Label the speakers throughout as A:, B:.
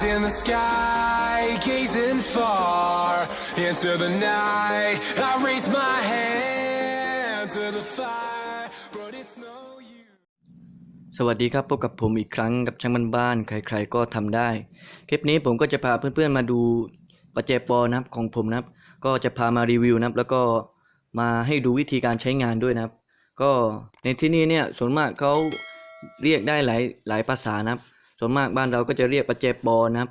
A: Eyes in the sky, gazing far into the night. I raise my hand to the fire, but it's no use.
B: สวัสดีครับพบกับผมอีกครั้งกับช่างบ้านบ้านๆใครๆก็ทำได้ คลิปนี้ผมก็จะพาเพื่อนๆมาดูปัจจัยปอนะครับของผมนะครับ ก็จะพามารีวิวนะครับ แล้วก็มาให้ดูวิธีการใช้งานด้วยนะครับ ก็ในที่นี้เนี่ยส่วนมากเขาเรียกได้หลายหลายภาษานะครับ ส่วนมากบ้านเราก็จะเรียกปัจจัยปอนะครับ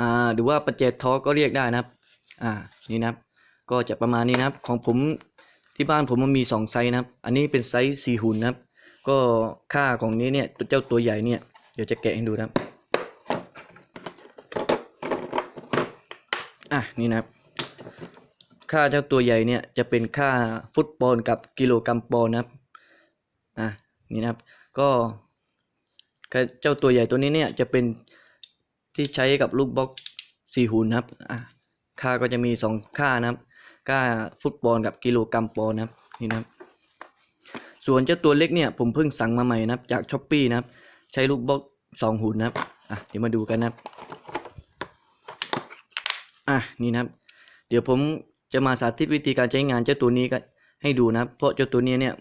B: อ่าหรือว่าปัจจัยทอก็เรียกได้นะครับอ่านี่นะครับ ก็จะประมาณนี้นะครับ ของผมที่บ้านผมมันมีสองไซส์นะครับ อันนี้เป็นไซส์สี่หุ่นนะครับ ก็ค่าของนี้เนี่ยตัวเจ้าตัวใหญ่เนี่ยเดี๋ยวจะแกะให้ดูนะครับอะนี่นะครับ ค่าเจ้าตัวใหญ่เนี่ยจะเป็นค่าฟุตบอลกับกิโลกรัมปอนนะครับอะนี่นะครับ ก็ เจ้าตัวใหญ่ตัวนี้เนี่ยจะเป็นที่ใช้กับลูกบล็อกสี่หุ่นะครับอะค่าก็จะมีสองค่านะครับ ค่าฟุตบอลกับกิโลกรัมปอนนะครับนี่นะครับ ส่วนเจ้าตัวเล็กเนี่ยผมเพิ่งสั่งมาใหม่นะครับ จากช้อปปีนะครับ ใช้ลูกบล็อกสองหุ่นนะครับอะเดี๋ยวมาดูกันนะครับอะนี่นะครับ เดี๋ยวผมจะมาสาธิตวิธีการใช้งานเจ้าตัวนี้กันให้ดูนะครับ เพราะเจ้าตัวนี้เนี่ย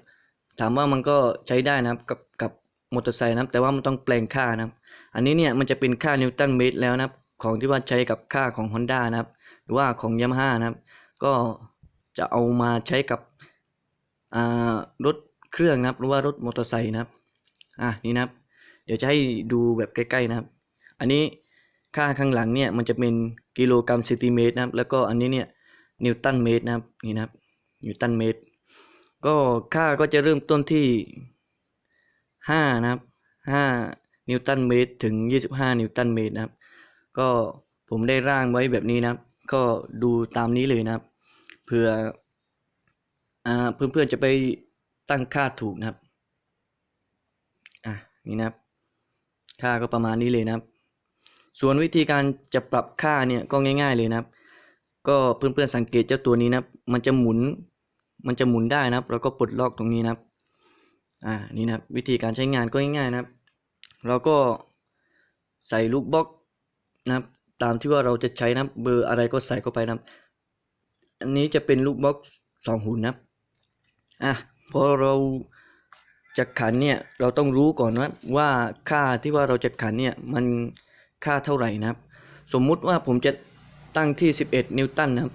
B: ถามว่ามันก็ใช้ได้นะครับกับกับ มอเตอร์ไซค์นะครับ แต่ว่ามันต้องแปลงค่านะครับ อันนี้เนี่ยมันจะเป็นค่านิวตันเมตรแล้วนะครับ ของที่ว่าใช้กับค่าของ Honda นะครับ หรือว่าของ Yamaha นะครับ ก็จะเอามาใช้กับรถเครื่องนะครับ หรือว่ารถมอเตอร์ไซค์นะครับ อะนี่นะครับ เดี๋ยวจะให้ดูแบบใกล้ๆนะครับ อันนี้ค่าข้างหลังเนี่ยมันจะเป็นกิโลกรัมเซนติเมตรนะครับ แล้วก็อันนี้เนี่ยนิวตันเมตรนะครับ นี่นะครับ นิวตันเมตร ก็ค่าก็จะเริ่มต้นที่ ห้านะครับห้านิวตันเมตรถึงยี่สิบห้านิวตันเมตรนะครับ ก็ผมได้ร่างไว้แบบนี้นะครับ ก็ดูตามนี้เลยนะครับ เพื่ออเพื่อนๆจะไปตั้งค่าถูกนะครับ อะ นี่นะครับ ค่าก็ประมาณนี้เลยนะครับ ส่วนวิธีการจะปรับค่าเนี่ยก็ง่าย ๆเลยนะครับ ก็เพื่อนๆสังเกตเจ้าตัวนี้นะครับ มันจะหมุน มันจะหมุนได้นะครับ แล้วก็ปลดล็อกตรงนี้นะครับ อ่านี่นะครับวิธีการใช้งานก็ง่ายๆนะครับ เราก็ใส่ลูกบล็อกนะครับ ตามที่ว่าเราจะใช้นะครับเบอร์อะไรก็ใส่เข้าไปนะครับ อันนี้จะเป็นลูกบล็อกสองหุ่นนะครับอะพอเราจะขันเนี่ยเราต้องรู้ก่อนว่าว่าค่าที่ว่าเราจะขันเนี่ยมันค่าเท่าไหร่นะครับ สมมุติว่าผมจะตั้งที่ 11 นิวตันนะครับ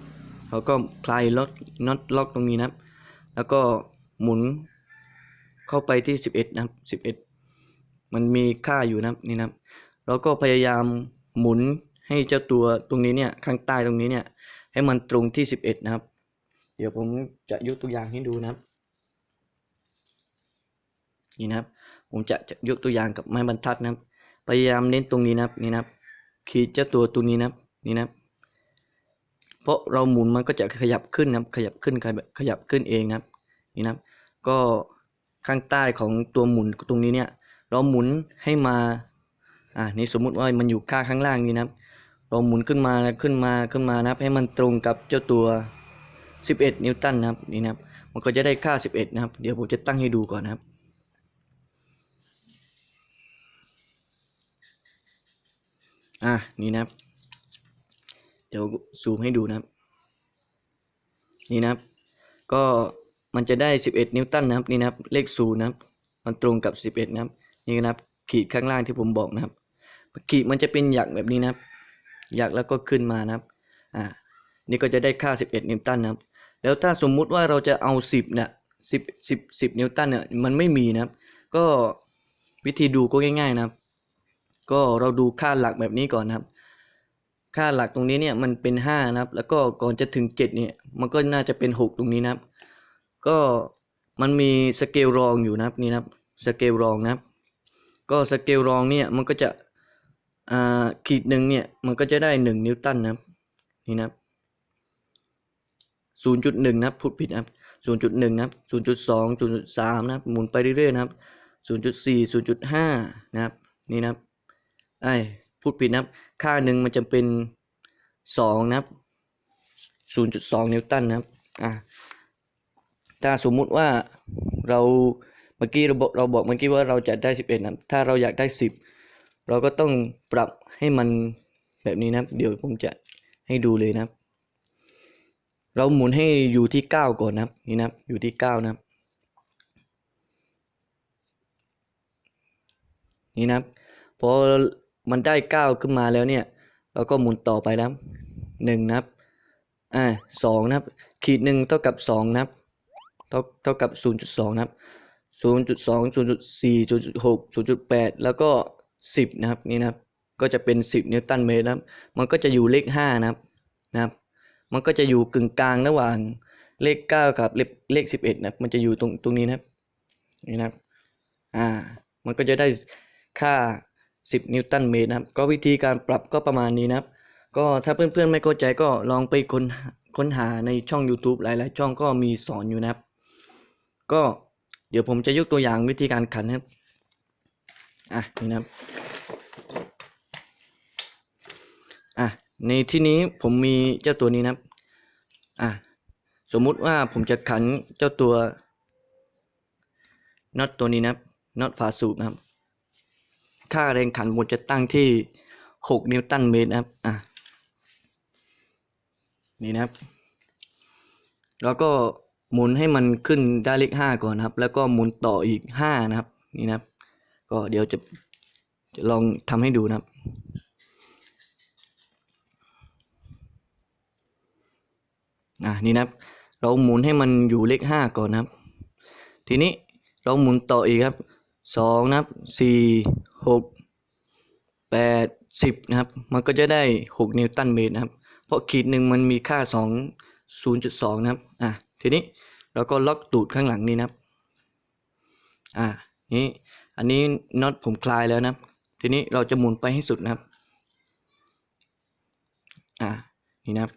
B: เราก็คลายล็อกน็อตล็อกตรงนี้นะครับ แล้วก็หมุน เข้าไปที่11นะครับ11มันมีค่าอยู่นะครับนี่นะครับเราก็พยายามหมุนให้เจ้าตัวตรงนี้เนี่ยข้างใต้ตรงนี้เนี่ย ให้มันตรงที่11นะครับ เดี๋ยวผมจะยกตัวอย่างให้ดูนะครับ นี่นะครับ ผมจะจะยกตัวอย่างกับไม้บรรทัดนะครับ พยายามเน้นตรงนี้นะครับนี่นะครับ ขีดเจ้าตัวตรงนี้นะครับนี่นะครับเพราะเราหมุนมันก็จะขยับขึ้นนะครับ ขยับขึ้นขยับขยับขึ้นเองนะครับ นี่นะครับ ก็ ข้างใต้ของตัวหมุนตรงนี้เนี่ย เราหมุนให้มา อ่านี่สมมุติว่ามันอยู่ค่าข้างล่างนี้นะครับ เราหมุนขึ้นมาขึ้นมาขึ้นมานะครับ ให้มันตรงกับเจ้าตัว 11 นิวตันนะครับนี่นะครับ มันก็จะได้ค่า 11 นะครับ เดี๋ยวผมจะตั้งให้ดูก่อนนะครับอะนี่นะครับ เดี๋ยวซูมให้ดูนะครับ นี่นะครับ ก็ มันจะได้ 11 นิวตันนะครับนี่นะครับเลขศูนย์นะครับ มันตรงกับ 11 นะครับ นี่นะครับ ขีดข้างล่างที่ผมบอกนะครับ ขีดมันจะเป็นหยักแบบนี้นะครับหยักแล้วก็ขึ้นมานะครับอ่านี่ก็จะได้ค่า 11 นิวตันนะครับ แล้วถ้าสมมุติว่าเราจะเอา 10เนี่ย10 10 10 นิวตันเนี่ยมันไม่มีนะครับ ก็วิธีดูก็ง่าย ๆนะครับ ก็เราดูค่าหลักแบบนี้ก่อนนะครับ ค่าหลักตรงนี้เนี่ยมันเป็นห้านะครับ แล้วก็ก่อนจะถึงเจ็ดเนี่ยมันก็น่าจะเป็นหกตรงนี้นะครับ ก็มันมีสเกลรองอยู่นะครับนี่นะครับสเกลรองนะครับ ก็สเกลรองเนี่ยมันก็จะอ่าขีดหนึ่งเนี่ยมันก็จะได้หนึ่งนิวตันนะครับนี่นะครับศูนย์จุดหนึ่งนะครับพูดผิดนะครับศูนย์จุดหนึ่งนะครับศูนย์จุดสองศูนย์จุดสามนะครับหมุนไปเรื่อยๆนะครับศูนย์จุดสี่ศูนย์จุดห้านะครับนี่นะครับไอ้พูดผิดนะครับค่าหนึ่งมันจะเป็นสองนะครับศูนย์จุดสองนิวตันนะครับอะ ถ้าสมมุติว่าเราเมื่อกี้เราบอกเราบอกเมื่อกี้ว่าเราจะได้สิบเอ็ดนะถ้าเราอยากได้สิบเราก็ต้องปรับให้มันแบบนี้นะครับ เดี๋ยวผมจะให้ดูเลยนะครับ เราหมุนให้อยู่ที่เก้าก่อนนะครับ นี่นะครับอยู่ที่เก้านะครับ นี่นะครับพอมันได้เก้าขึ้นมาแล้วเนี่ย เราก็หมุนต่อไปนะครับหนึ่งนะครับอ่าสองนะครับ ขีดหนึ่งเท่ากับสองนะครับ ท่าเท่ากับศูนย์จุดสองนะครับศูนย์จุดสองศูนย์จุดสี่ศูนย์จุดหกศูนย์จุดแปดแล้วก็สิบนะครับนี่นะครับ ก็จะเป็นสิบนิวตันเมตรนะครับ มันก็จะอยู่เลขห้านะครับนะครับ มันก็จะอยู่กึ่งกลางระหว่างเลขเก้ากับเลขเลขสิบเอ็ดนะครับ มันจะอยู่ตรงตรงนี้นะครับนี่นะครับอ่ามันก็จะได้ค่า 10 นิวตันเมตรนะครับ ก็วิธีการปรับก็ประมาณนี้นะครับ ก็ถ้าเพื่อนๆไม่เข้าใจก็ลองไปค้นค้นหาในช่อง YouTube หลาย ๆ ช่องก็มีสอนอยู่นะครับ ก็เดี๋ยวผมจะยกตัวอย่างวิธีการขันครับอะนี่นะครับอะในที่นี้ผมมีเจ้าตัวนี้นะครับอะสมมุติว่าผมจะขันเจ้าตัวน็อตตัวนี้นะครับน็อตฝาสูบนะครับ ค่าแรงขันผมจะตั้งที่ 6 นิวตันเมตรนะครับอะนี่นะครับ แล้วก็ หมุนให้มันขึ้นได้เลข5ก่อนนะครับ แล้วก็หมุนต่ออีก5นะครับ นี่นะครับ ก็เดี๋ยวจะจะลองทำให้ดูนะครับอะนี่นะครับ เราหมุนให้มันอยู่เลขห้าก่อนนะครับ ทีนี้เราหมุนต่ออีกครับสองนะครับสี่หกแปดสิบนะครับ มันก็จะได้หกนิวตันเมตรนะครับ เพราะขีดหนึ่งมันมีค่าสองศูนย์จุดสองนะครับอะ ทีนี้เราก็ล็อกตูดข้างหลังนี้นะครับ อะนี่อันนี้น็อตผมคลายแล้วนะครับ ทีนี้เราจะหมุนไปให้สุดนะครับ อะนี่นะครับ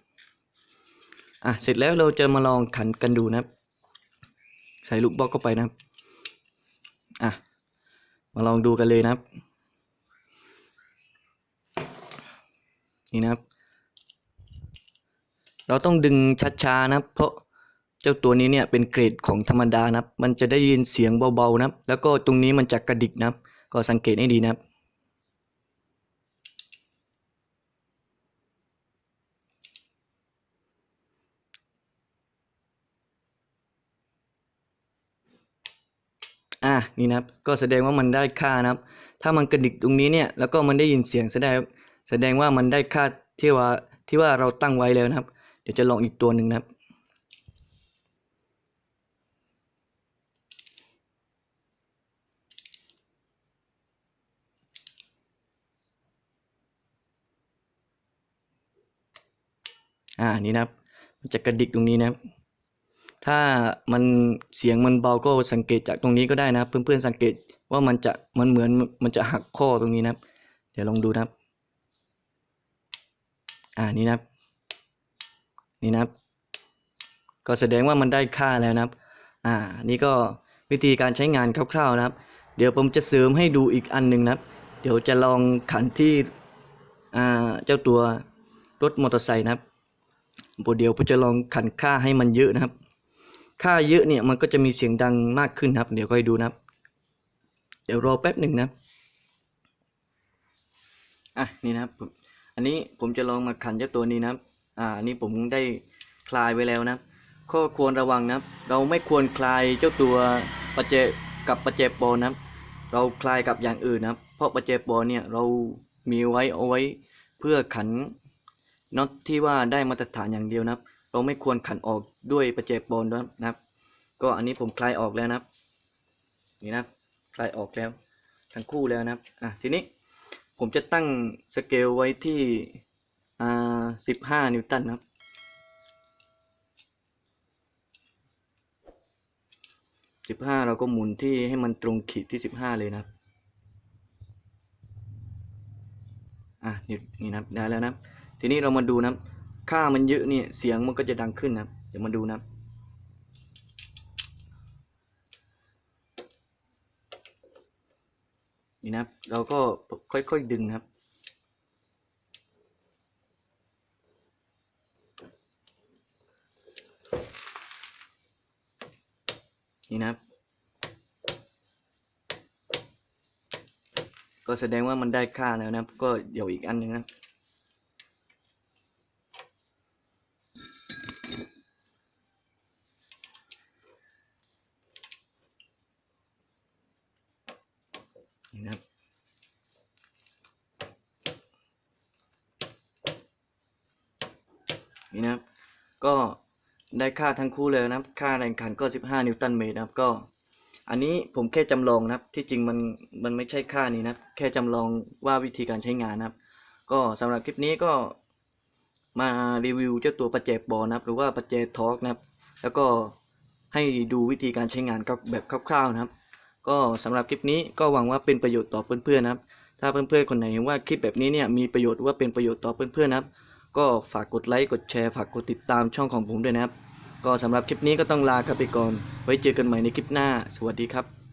B: อะเสร็จแล้วเราจะมาลองขันกันดูนะครับ ใส่ลูกบล็อกเข้าไปนะครับ อะ มาลองดูกันเลยนะครับ นี่นะครับ เราต้องดึงช้าๆนะครับ เพราะ เจ้าตัวนี้เนี่ยเป็นเกรดของธรรมดานะครับมันจะได้ยินเสียงเบาๆนะครับ แล้วก็ตรงนี้มันจะกระดิกนะครับ ก็สังเกตให้ดีนะครับอะนี่นะครับก็แสดงว่ามันได้ค่านะครับ ถ้ามันกระดิกตรงนี้เนี่ยแล้วก็มันได้ยินเสียงแสดงแสดงว่ามันได้ค่าที่ว่าที่ว่าเราตั้งไว้แล้วนะครับ เดี๋ยวจะลองอีกตัวหนึ่งนะครับ อ่านี่นะครับ มันจะกระดิกตรงนี้นะครับ ถ้ามันเสียงมันเบาก็สังเกตจากตรงนี้ก็ได้นะครับ เพื่อนๆสังเกตว่ามันจะมันเหมือนมันจะหักข้อตรงนี้นะครับ เดี๋ยวลองดูนะครับ อ่านี่นะครับ นี่นะครับ ก็แสดงว่ามันได้ค่าแล้วนะครับ อ่า นี่ก็วิธีการใช้งานคร่าวๆนะครับ เดี๋ยวผมจะเสริมให้ดูอีกอันหนึ่งนะครับ เดี๋ยวจะลองขันที่อ่าเจ้าตัวรถมอเตอร์ไซค์นะครับ เดี๋ยวผมจะลองขันค่าให้มันเยอะนะครับ ค่าเยอะเนี่ยมันก็จะมีเสียงดังมากขึ้นครับ เดี๋ยวค่อยดูนะครับ เดี๋ยวรอแป๊บหนึ่งนะอะนี่นะครับผมอันนี้ผมจะลองมาขันเจ้าตัวนี้นะครับ อ่านนี้ผมได้คลายไว้แล้วนะครับ ข้อควรระวังนะครับ เราไม่ควรคลายเจ้าตัวประเจกับประเจโปรนะครับ เราคลายกับอย่างอื่นนะครับ เพราะประเจโปรเนี่ยเรามีไว้เอาไว้เพื่อขัน น็อตที่ว่าได้มาตรฐานอย่างเดียวนะครับ เราไม่ควรขันออกด้วยประเจโปรนะครับ ก็อันนี้ผมคลายออกแล้วนะครับ นี่นะครับคลายออกแล้วทั้งคู่แล้วนะครับอะทีนี้ผมจะตั้งสเกลไว้ที่อ่าสิบห้านิวตันนะครับสิบห้าเราก็หมุนที่ให้มันตรงขีดที่สิบห้าเลยนะครับอะนี่นี่นะครับได้แล้วนะครับ ทีนี้เรามาดูนะครับค่ามันเยอะเนี่ยเสียงมันก็จะดังขึ้นนะครับเดี๋ยวมาดูนะครับนี่นะเราก็ค่อยๆดึงนะครับนี่นะครับ ก็แสดงว่ามันได้ค่าแล้วนะครับ ก็เดี๋ยวอีกอันหนึ่งนะ นี่นะครับ นี่นะครับ ก็ได้ค่าทั้งคู่เลยนะครับ ค่าแรงขันก็ 15 นิวตันเมตรนะครับก็ อันนี้ผมแค่จำลองนะครับ ที่จริงมันมันไม่ใช่ค่านี้นะครับ แค่จำลองว่าวิธีการใช้งานนะครับ ก็สำหรับคลิปนี้ก็มารีวิวเจ้าตัวประแจบอลนะครับ หรือว่าประแจทอร์กนะครับ แล้วก็ให้ดูวิธีการใช้งานกับแบบคร่าวๆนะครับ ก็สำหรับคลิปนี้ก็หวังว่าเป็นประโยชน์ต่อเพื่อนๆนะครับ ถ้าเพื่อนๆคนไหนเห็นว่าคลิปแบบนี้เนี่ยมีประโยชน์ว่าเป็นประโยชน์ต่อเพื่อนๆนะครับ ก็ฝากกดไลค์กดแชร์ฝากกดติดตามช่องของผมด้วยนะครับ ก็สำหรับคลิปนี้ก็ต้องลากันไปก่อน ไว้เจอกันใหม่ในคลิปหน้า สวัสดีครับ